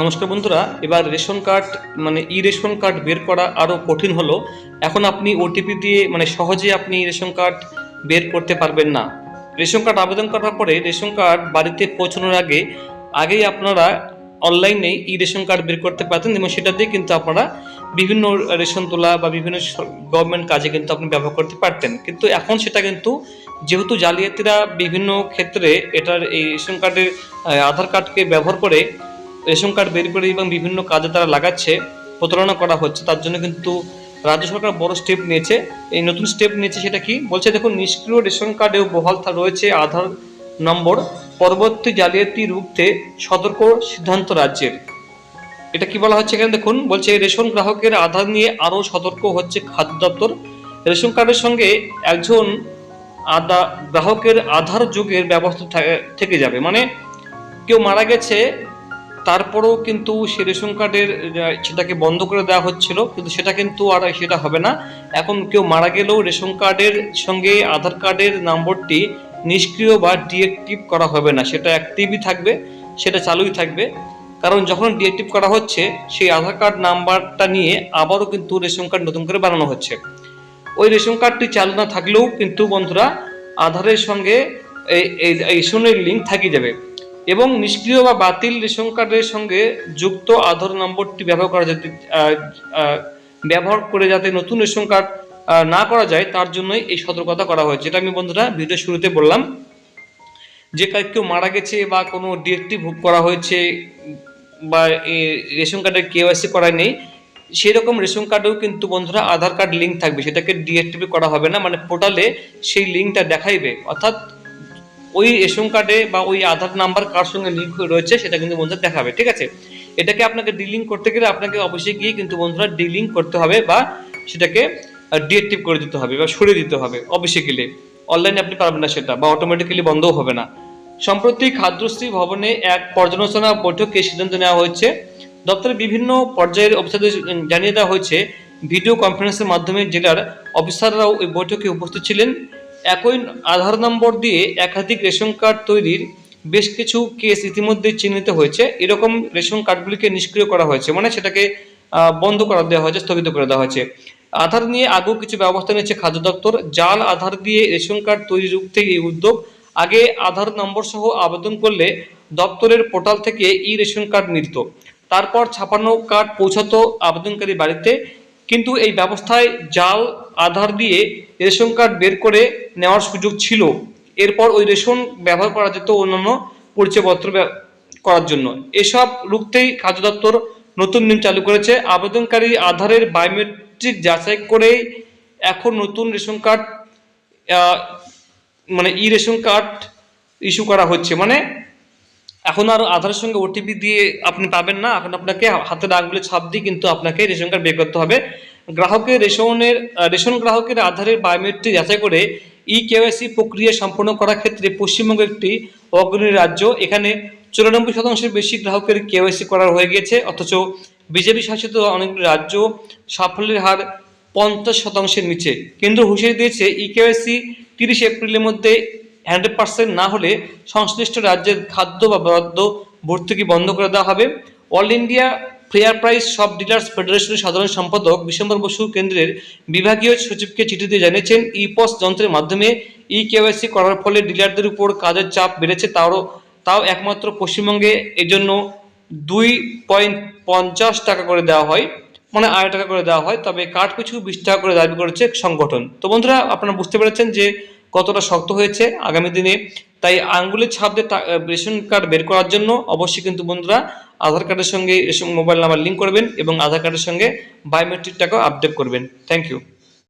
নমস্কার বন্ধুরা, এবার রেশন কার্ড মানে ই রেশন কার্ড বের করা আরও কঠিন হলো। এখন আপনি ওটিপি দিয়ে মানে সহজে আপনি রেশন কার্ড বের করতে পারবেন না। রেশন কার্ড আবেদন করার পরে রেশন কার্ড বাড়িতে পৌঁছানোর আগে, আগেই আপনারা অনলাইনে ই রেশন কার্ড বের করতে পারতেন এবং সেটা দিয়ে কিন্তু আপনারা বিভিন্ন রেশন তোলা বা বিভিন্ন গভর্নমেন্ট কাজে কিন্তু আপনি ব্যবহার করতে পারতেন। কিন্তু এখন সেটা কিন্তু, যেহেতু জালিয়াতিরা বিভিন্ন ক্ষেত্রে এটার এই রেশন কার্ডের আধার কার্ডকে ব্যবহার করে রেশন কার্ড বের করে এবং বিভিন্ন কাজে তারা লাগাচ্ছে, প্রতারণা করা হচ্ছে, তার জন্য কিন্তু রাজ্য সরকার বড় স্টেপ নিয়েছে। এই নতুন স্টেপ নিয়েছে সেটা কি? বলছে, দেখুন, নিষ্ক্রিয় রেশন কার্ডেও বহাল রয়েছে আধার নম্বর, পরবর্তী জালিয়াতি রুখতে সতর্ক সিদ্ধান্ত রাজ্যের। এটা কি বলা হচ্ছে এখানে? দেখুন, বলছে, রেশন গ্রাহকের আধার নিয়ে আরও সতর্ক হচ্ছে খাদ্য দপ্তর। রেশন কার্ডের সঙ্গে একজন আদা গ্রাহকের আধার যোগের ব্যবস্থা থেকে যাবে। মানে কেউ মারা গেছে তারপরেও কিন্তু সে রেশন কার্ডের সেটাকে বন্ধ করে দেওয়া হচ্ছিল, কিন্তু সেটা কিন্তু আর সেটা হবে না। এখন কেউ মারা গেলেও রেশন কার্ডের সঙ্গে আধার কার্ডের নম্বরটি নিষ্ক্রিয় বা ডিএক্টিভ করা হবে না। সেটা অ্যাক্টিভই থাকবে, সেটা চালুই থাকবে। কারণ যখন ডিএক্টিভ করা হচ্ছে, সেই আধার কার্ড নাম্বারটা নিয়ে আবারও কিন্তু রেশন কার্ড নতুন করে বানানো হচ্ছে। ওই রেশন কার্ডটি চালু না থাকলেও কিন্তু বন্ধুরা, আধারের সঙ্গে এই এই- লিঙ্ক থাকি যাবে। এবং নিষ্ক্রিয় বা বাতিল রেশন কার্ডের সঙ্গে যুক্ত আধার নম্বরটি ব্যবহার করা যাতে ব্যবহার করে যাতে নতুন রেশন কার্ড না করা যায়, তার জন্যই এই সতর্কতা করা হয়েছে। যেটা আমি বন্ধুরা ভিডিও শুরুতে বললাম। যে কেউ মারা গেছে বা কোনো ডিএক্টিভ করা হয়েছে বা রেশন কার্ডের কেওয়াইসি করা নেই সেই রকম রেশন কার্ডেও কিন্তু বন্ধুরা আধার কার্ড লিঙ্ক থাকবে। সেটাকে ডিএক্টিভ করা হবে না। মানে পোর্টালে সেই লিঙ্কটা দেখাইবে। অর্থাৎ ওই রেশন কার্ডে বা ওই আধার নাম্বার কার সঙ্গে লিঙ্ক রয়েছে সেটা কিন্তু বন্ধুরা দেখাবে, ঠিক আছে? এটাকে আপনাকে ডিলিং করতে গেলে আপনাকে অবশ্যই গিয়ে কিন্তু বন্ধুরা ডিলিং করতে হবে বা সেটাকে ডিএক্টিভ করে দিতে হবে বা সরিয়ে দিতে হবে অবশ্যই গেলে অনলাইনে আপনি পারবেন না সেটা বা অটোমেটিক্যালি বন্ধও হবে না। সম্প্রতি খাদ্যশ্রী ভবনে এক পর্যালোচনা বৈঠকে সিদ্ধান্ত নেওয়া হয়েছে। দপ্তরের বিভিন্ন পর্যায়ের অফিসারদের জানিয়ে দেওয়া হয়েছে, ভিডিও কনফারেন্সের মাধ্যমে জেলার অফিসাররাও ওই বৈঠকে উপস্থিত ছিলেন। একই আধার নম্বর দিয়ে একাধিক রেশন কার্ড তৈরির বেশ কিছু কেস ইতিমধ্যে চিহ্নিত হয়েছে। এরকম রেশন কার্ডগুলিকে নিষ্ক্রিয় করা হয়েছে মানে সেটাকে বন্ধ করা দেওয়া হয়েছে, স্থগিত করে দেওয়া হয়েছে। আধার নিয়ে আগেও কিছু ব্যবস্থা নিয়েছে খাদ্য দপ্তর। জাল আধার দিয়ে রেশন কার্ড তৈরি রুখতে এই উদ্যোগ। আগে আধার নম্বর সহ আবেদন করলে দপ্তরের পোর্টাল থেকে ই রেশন কার্ড মিলত। তারপর ছাপানো কার্ড পৌঁছাতো আবেদনকারী বাড়িতে। কিন্তু এই ব্যবস্থায় জাল আধার দিয়ে রেশন কার্ড বের করে নেওয়ার সুযোগ ছিল। এরপর ওই রেশন ব্যবহার করা যেত অন্যান্য পরিচয়পত্র করার জন্য। এসব রুখতেই খাদ্য দপ্তর নতুন নিয়ম চালু করেছে। আবেদনকারী আধারের বায়োমেট্রিক যাচাই করেই এখন নতুন রেশন কার্ড মানে ই রেশন কার্ড ইস্যু করা হচ্ছে। মানে এখন আর আধারের সঙ্গে ওটিপি দিয়ে আপনি পাবেন না। এখন আপনাকে হাতের আঙ্গুলে ছাপ দিয়ে কিন্তু আপনাকে রেশন কার্ড বের করতে হবে। গ্রাহকের রেশনের রেশন গ্রাহকের আধারের বায়োমেট্রিক যাচাই করে ই কেওয়াইসি প্রক্রিয়া সম্পন্ন করার ক্ষেত্রে পশ্চিমবঙ্গ একটি অগ্রণী রাজ্য। এখানে চুরানব্বই শতাংশের বেশি গ্রাহকের কেওয়াইসি করার হয়ে গিয়েছে, অথচ বিজেপি শাসিত অনেকগুলি রাজ্য সাফল্যের হার পঞ্চাশ শতাংশের নিচে। কেন্দ্র হুঁশিয়ারি দিয়েছে ই কেওয়াইসি তিরিশ এপ্রিলের মধ্যে হান্ড্রেড পার্সেন্ট না হলে সংশ্লিষ্ট রাজ্যের খাদ্য বা বরাদ্দ ভর্তুকি বন্ধ করে দেওয়া হবে। অল ইন্ডিয়া ফেয়ার প্রাইস সব ডিলার্স ফেডারেশনের সাধারণ সম্পাদক বিশ্বম্বর বসু কেন্দ্রের বিভাগীয় সচিবকে চিঠি দিয়ে জানিয়েছেন ই পস যন্ত্রের মাধ্যমে ই কেওয়াইসি করার ফলে ডিলারদের উপর কাজের চাপ বেড়েছে। তাও তাও একমাত্র পশ্চিমবঙ্গে এজন্য দুই পয়েন্ট পঞ্চাশ টাকা করে দেওয়া হয় মানে আড়াই টাকা করে দেওয়া হয়। তবে কাঠ পিছু বিশ টাকা করে দাবি করেছে সংগঠন। তো বন্ধুরা, আপনারা বুঝতে পেরেছেন যে কতটা শক্ত হয়েছে আগামী দিনে। তাই আঙ্গুলের ছাপ দিয়ে রেশন কার্ড বের করার জন্য অবশ্যই কিন্তু বন্ধুরা আধার কার্ডের সঙ্গে এসব মোবাইল নাম্বার লিঙ্ক করবেন এবং আধার কার্ডের সঙ্গে বায়োমেট্রিকটাকেও আপডেট করবেন। Thank you